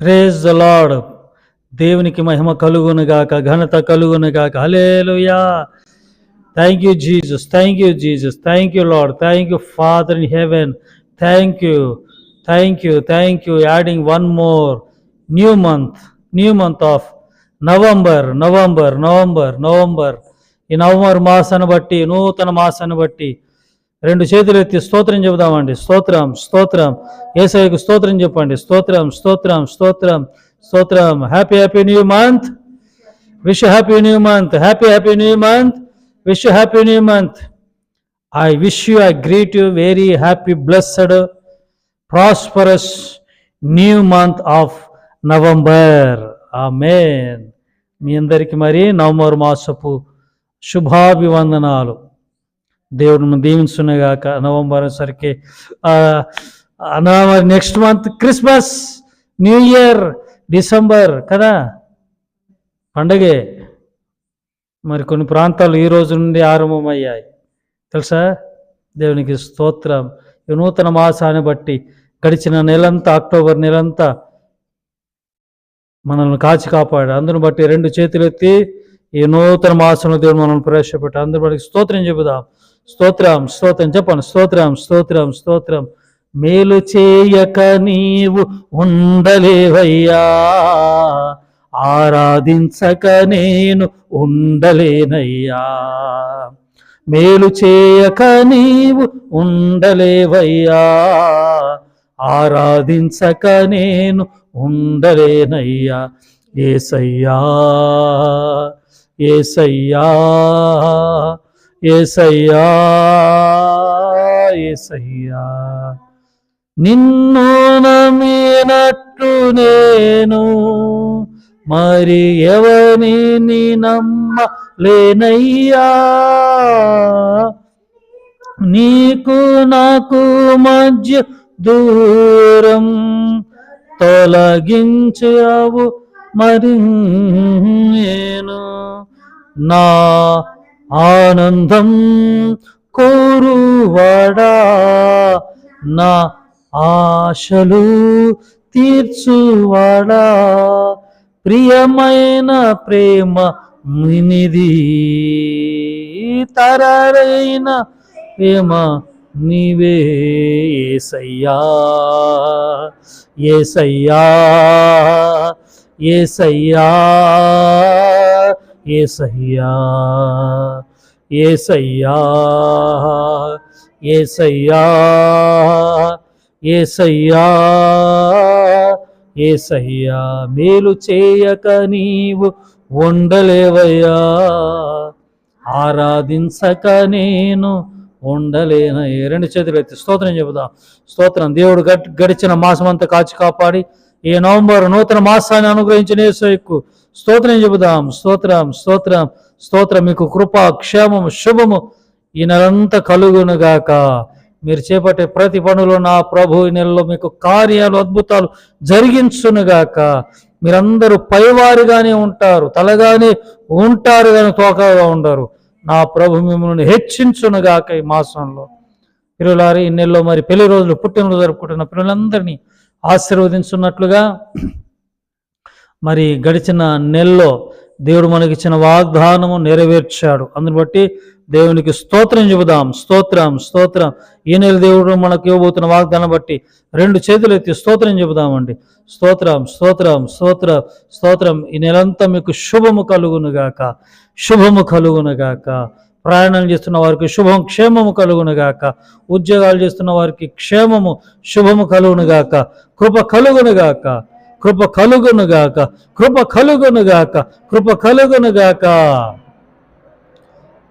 Praise the lord దేవునికి మహిమ కలుగును గాక ఘనత కలుగును గాక. Hallelujah thank you Jesus thank you Jesus thank you Lord thank you Father in heaven thank you thank you thank you adding one more new month new month of November November November November ఈ November మాసాన్ని బట్టి నూతన మాసాన్ని బట్టి రెండు చేతులు ఎత్తి స్తోత్రం చెబుదామండి. స్తోత్రం స్తోత్రం. ఏసఐకు స్తోత్రం చెప్పండి. స్తోత్రం స్తోత్రం స్తోత్రం. స్తోత్రం. Happy happy new month wish happy new month happy happy new month wish happy new month I wish you I greet you very happy blessed prosperous new month of November amen మీ అందరికీ మరి November మాసపు శుభాభివందనాలు. దేవుడిని మనం November సరికి November next month Christmas new year December కదా? పండగే. మరి కొన్ని ప్రాంతాలు ఈ రోజు నుండి ఆరంభమయ్యాయి. తెలుసా? దేవునికి స్తోత్రం. ఈ నూతన మాసాన్ని బట్టి గడిచిన నెలంతా అక్టోబర్ నెలంతా మనల్ని కాచి కాపాడు అందును బట్టి రెండు చేతులు ఎత్తి ఈ నూతన మాసంలో దేవుడు మనల్ని ప్రవేశపెట్టాడు. అందరి బట్టి స్తోత్రం చెబుదాం. స్తోత్రం స్తోత్రం చెప్పండి. స్తోత్రం స్తోత్రం స్తోత్రం. మేలు చేయక నీవు ఉండలేవయ్యా. ఆరాధించక నేను ఉండలేనయ్యా. మేలు చేయక నీవు ఉండలేవయ్యా. ఆరాధించక నేను ఉండలేనయ్యా. ఏసయ్యా ఏసయ్యా. ఏసయ్యా ఏసయ్యా నిన్ను నమ్మినట్టు నేను మరి ఎవరిని నమ్మలేనయ్యా? నీకు నాకు మధ్య దూరం తొలగించావు మరి నేను. నా ఆనందం కోరువాడా? నా ఆశలు తీర్చువాడా? ప్రియమైన ప్రేమ నినిది తరైన ప్రేమ నీవే ఏసయ్యా ఏసయ్యా ఏసయ్యా. ఏసయ్యా ఏసయ్యా ఏసయ్యా ఏసయ్యా ఏసయ్యా మేలు చేయక నీవు ఉండలేవయ్యా. ఆరాధించక నేను ఉండలేన. రెండు చేతులు ఎత్తి స్తోత్రం చెబుదాం. స్తోత్రం. దేవుడు గడిచిన మాసం అంతా కాచి కాపాడి ఈ నవంబర్ నూతన మాసాన్ని అనుగ్రహించిన యేసుకు స్తోత్రం చెబుదాం స్తోత్రం స్తోత్రం స్తోత్రం. మీకు కృప క్షేమము శుభము ఈ నెలంతా కలుగునుగాక. మీరు చేపట్టే ప్రతి పనులు నా ప్రభు ఈ నెలలో మీకు కార్యాలు అద్భుతాలు జరిగించునుగాక. మీరందరూ పైవారుగానే ఉంటారు తలగానే ఉంటారు కానీ తోకగా ఉండరు. నా ప్రభు మిమ్మల్ని హెచ్చించునుగాక ఈ మాసంలో. పిల్లలారి ఈ నెలలో మరి పెళ్ళి రోజులు పుట్టినరోజు జరుపుకుంటున్న పిల్లలందరినీ ఆశీర్వదించున్నట్లుగా మరి గడిచిన నెలలో దేవుడు మనకిచ్చిన వాగ్దానము నెరవేర్చాడు. అందుని బట్టి దేవునికి స్తోత్రం చెబుదాం. స్తోత్రం స్తోత్రం. ఈ నెల దేవుడు మనకు ఇవ్వబోతున్న వాగ్దానం బట్టి రెండు చేతులు ఎత్తి స్తోత్రం చెబుదామండి. స్తోత్రం స్తోత్రం స్తోత్ర స్తోత్రం. ఈ నెలంతా మీకు శుభము కలుగునుగాక శుభము కలుగునుగాక ప్రయాణం చేస్తున్న వారికి శుభం క్షేమము కలుగునుగాక ఉద్యోగాలు చేస్తున్న వారికి క్షేమము శుభము కలుగునుగాక కృప కలుగునుగాక కృప కలుగునుగాక కృప కలుగునుగాక కృప కలుగునుగాక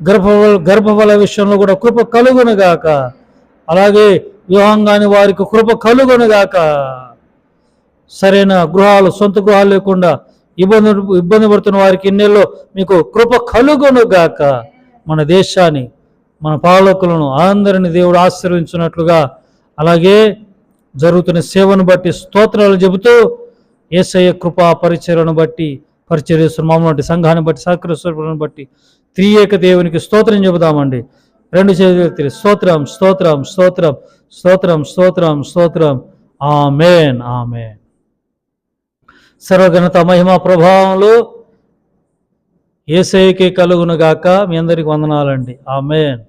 గర్భ గర్భఫల విషయంలో కూడా కృప కలుగునుగాక అలాగే వివాహం కాని వారికి కృప కలుగునుగాక సరైన గృహాలు సొంత గృహాలు లేకుండా ఇబ్బంది ఇబ్బంది పడుతున్న వారికి ఇన్నెల్లో మీకు కృప కలుగునుగాక మన దేశాన్ని మన పాలకులను అందరిని దేవుడు ఆశీర్వించినట్లుగా అలాగే జరుగుతున్న సేవను బట్టి స్తోత్రాలు చెబుతూ ఏసయ్య కృపా పరిచయను బట్టి పరిచర్యస్తున్న మామూలు సంఘాన్ని బట్టి సహకరిస్తున్న బట్టి త్రియేక దేవునికి స్తోత్రం చెబుదామండి. రెండు చేతులు స్తోత్రం స్తోత్రం స్తోత్రం స్తోత్రం స్తోత్రం స్తోత్రం. Amen amen. సర్వఘనత మహిమ ప్రభావంలో ఏసైకే కలుగునుగాక మీ అందరికి వందనాలండి. ఆమెన్.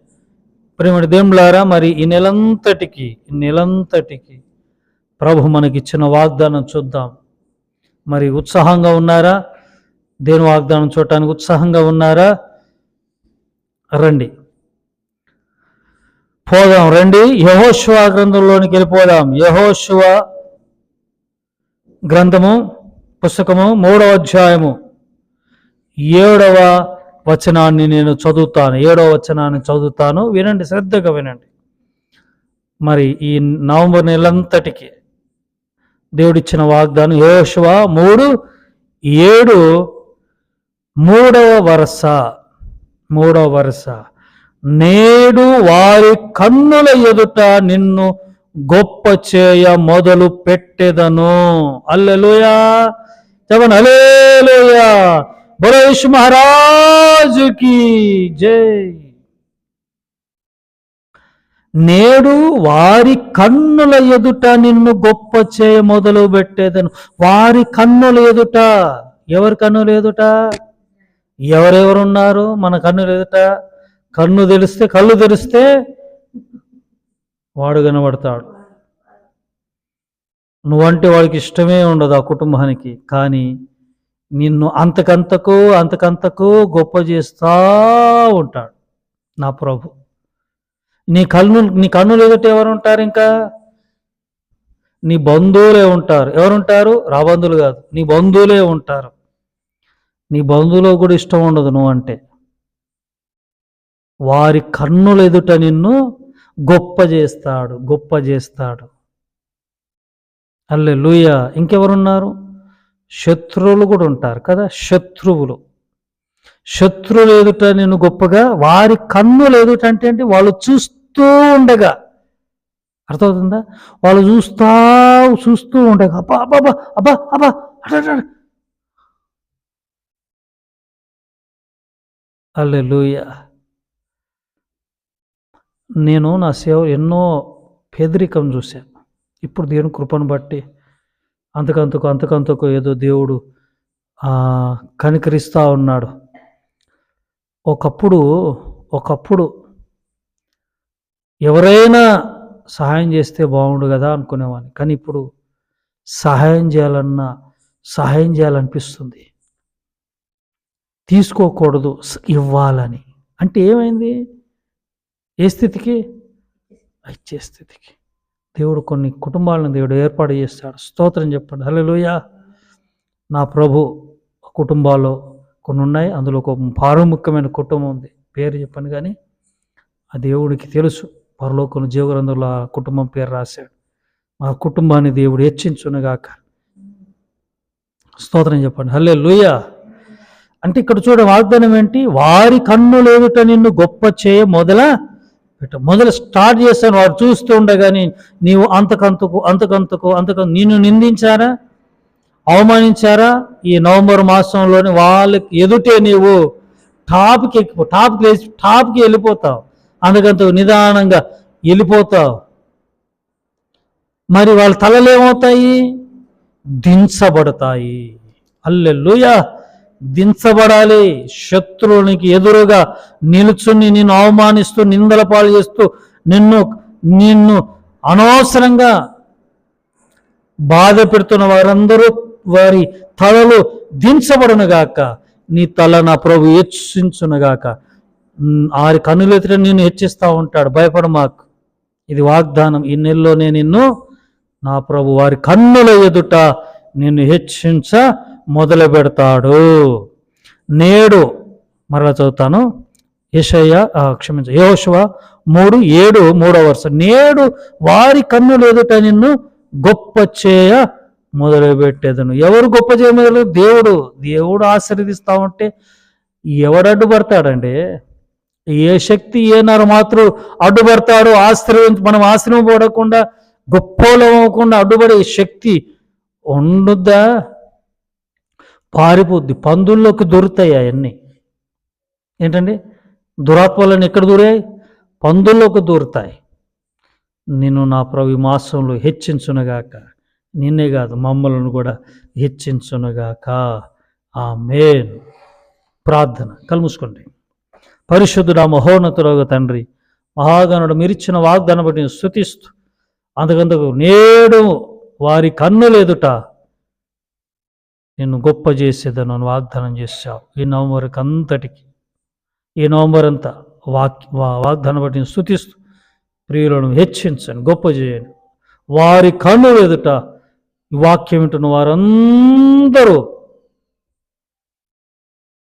ప్రేమడి దేవులారా మరి ఈ నెలంతటికి ఈ నెలంతటికి ప్రభు మనకిచ్చిన వాగ్దానం చూద్దాం. మరి ఉత్సాహంగా ఉన్నారా? దేని వాగ్దానం చూడటానికి ఉత్సాహంగా ఉన్నారా? రండి. పోదాం రండి. యహోశివ గ్రంథంలోనికి వెళ్ళిపోదాం. యహోశివ గ్రంథము పుస్తకము మూడవ అధ్యాయము. ఏడవ వచనాన్ని నేను చదువుతాను. ఏడవ వచనాన్ని చదువుతాను. వినండి శ్రద్ధగా వినండి. మరి ఈ నవంబర్ నెలంతటికి దేవుడిచ్చిన వాగ్దానం యోశువ మూడు ఏడు మూడవ వరుస మూడవ వరుస. నేడు వారి కన్నుల ఎదుట నిన్ను గొప్ప చేయ మొదలు పెట్టెదను. అల్లెలుయా చెప్పండి అలేలుయా బురేష్ మహారాజుకి జై. నేడు వారి కన్నుల ఎదుట నిన్ను గొప్ప చేయ మొదలు పెట్టేదను. వారి కన్నుల ఎదుట. ఎవరి కన్నుల ఎదుట? ఎవరెవరున్నారు మన కన్నుల ఎదుట? కన్ను తెలిస్తే కళ్ళు తెరిస్తే వాడు కనబడతాడు. నువ్వంటే వాడికి ఇష్టమే ఉండదు ఆ కుటుంబానికి. కానీ నిన్ను అంతకంతకు అంతకంతకు గొప్ప చేస్తా ఉంటాడు నా ప్రభు. నీ కన్ను నీ కన్నులు ఎదుట ఎవరు ఉంటారు ఇంకా? నీ బంధువులే ఉంటారు. ఎవరుంటారు? రాబంధువులు కాదు. నీ బంధువులే ఉంటారు. నీ బంధువులకు కూడా ఇష్టం ఉండదు నువ్వు అంటే. వారి కన్నుల ఎదుట నిన్ను గొప్ప చేస్తాడు గొప్ప చేస్తాడు. అల్లే లూయ. ఇంకెవరున్నారు? శత్రువులు కూడా ఉంటారు కదా? శత్రువులు. శత్రులు ఎదుట నేను గొప్పగా వారి కన్నులు ఎదుట అంటే అంటే వాళ్ళు చూస్తూ ఉండగా. అర్థమవుతుందా? వాళ్ళు చూస్తా చూస్తూ ఉండగా. అబ్బా అబ్బా అబ్బా అబ్బా అబ్బా అట, నేను నా సేవ ఎన్నో పేదరికం చూశాను. ఇప్పుడు దేవుని కృపను బట్టి అంతకంతకు అంతకంతకు ఏదో దేవుడు కనికరిస్తూ ఉన్నాడు. ఒకప్పుడు ఒకప్పుడు ఎవరైనా సహాయం చేస్తే బాగుండు కదా అనుకునేవాడిని. కానీ ఇప్పుడు సహాయం చేయాలన్నా సహాయం చేయాలనిపిస్తుంది. తీసుకోకూడదు ఇవ్వాలని. అంటే ఏమైంది? ఏ స్థితికి? ఇచ్చే స్థితికి. దేవుడు కొన్ని కుటుంబాలను దేవుడు ఏర్పాటు చేస్తాడు. స్తోత్రం చెప్పండి. హలో నా ప్రభు కుటుంబాల్లో కొన్ని ఉన్నాయి అందులో ఒక ప్రాముఖ్యమైన కుటుంబం ఉంది. పేరు చెప్పాను కానీ ఆ దేవుడికి తెలుసు. పరలోకంలో జీవగ్రంథంలో ఆ కుటుంబం పేరు రాశాడు. మా కుటుంబాన్ని దేవుడు హెచ్చించునుగాక. స్తోత్రం చెప్పండి. హల్లే అంటే ఇక్కడ చూడ వాగ్దానం ఏంటి? వారి కన్నులు ఎదుట నిన్ను గొప్ప చేయ మొదల పెట్ట. మొదలు స్టార్ట్ చేస్తాను వారు చూస్తూ ఉండగాని నీవు అంతకంతకు అంతకంతకు అంతకంత నిన్ను నిందించారా అవమానించారా? ఈ నవంబర్ మాసంలోని వాళ్ళకి ఎదుటే నీవు టాప్కి ఎక్కిపో టాప్కి లేచి టాప్కి వెళ్ళిపోతావు. అందుకంత నిదానంగా వెళ్ళిపోతావు. మరి వాళ్ళ తలలు ఏమవుతాయి? దించబడతాయి. అల్లెల్లుయా దించబడాలి. శత్రువునికి ఎదురుగా నిలుచుని నిన్ను అవమానిస్తూ నిందల పాలు చేస్తూ నిన్ను నిన్ను అనవసరంగా బాధ పెడుతున్న వారందరూ వారి తలలు దించబడునుగాక. నీ తల నా ప్రభు హెచ్చించునుగాక ఉమ్, ఆరి కన్నులెత్తిన నిన్ను హెచ్చిస్తూ ఉంటాడు. భయపడమాకు ఇది వాగ్దానం. ఈ నెలలో నిన్ను నా ప్రభు వారి కన్నుల ఎదుట నిన్ను హెచ్చించ మొదలు పెడతాడు. నేడు మరలా చదువుతాను. యషయ్య క్షమించ. యోశువ మూడు ఏడు మూడవ వరుస. నేడు వారి కన్నుల ఎదుట నిన్ను గొప్ప చేయ మొదలుపెట్టేదను. ఎవరు గొప్ప చేయ దేవుడు. దేవుడు ఆశీర్వదిస్తా ఉంటే ఎవడు అడ్డుపడతాడండి? ఏ శక్తి ఏ నర మాత్రం అడ్డుపడతాడు ఆశ్రయించి మనం ఆశ్రమపడకుండా గొప్పలం అవ్వకుండా అడ్డుపడే శక్తి ఉండుద్దా? పారిపోద్ది. పందుల్లోకి దొరుకుతాయి అవన్నీ. ఏంటండి? దురాత్మలను ఎక్కడ దూరాయి? పందుల్లోకి దూరుతాయి. నేను నా ప్రభు మాసంలో హెచ్చించునగాక. నిన్నే కాదు మమ్మల్ని కూడా హెచ్చించునుగాక. ఆ మేన్ ప్రార్థన కలుముసుకోండి పరిశుద్ధుడ మహోన్నతుడోగ తండ్రి మహాగణుడు మీరిచ్చిన వాగ్దానం బట్టి స్థుతిస్తూ అందుకందుకు నేడు వారి కన్ను లేదుట నిన్ను గొప్ప చేసేదని నన్ను వాగ్దానం చేశావు. ఈ నవంబర్కి అంతటికి ఈ నవంబర్ అంతా వాక్ వాగ్దానం బట్టి స్థుతిస్తూ ప్రియులను హెచ్చించండి గొప్ప చేయండి. వారి కన్నులు ఎదుట వాక్యం వింటున్న వారందరూ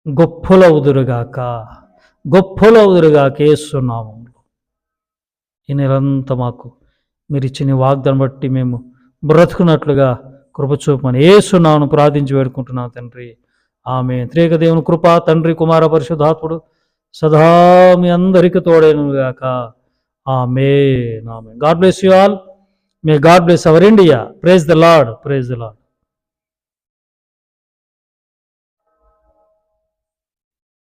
గొప్పలవుదురుగాక గొప్పలవుదురుగాక వేస్తున్నాము ఈ నెలంతా మాకు మీరు ఇచ్చిన వాగ్దాన్ని బట్టి మేము బ్రతుకున్నట్లుగా కృపచూపమని చూపమని ప్రార్థించి వేడుకుంటున్నాం తండ్రి. ఆమె త్రేక దేవుని కృప తండ్రి కుమార పరిశుద్ధాత్ముడు సదా మీ అందరికి తోడైనగాక ఆమె నామె God bless you all. May God bless our India praise the Lord praise the Lord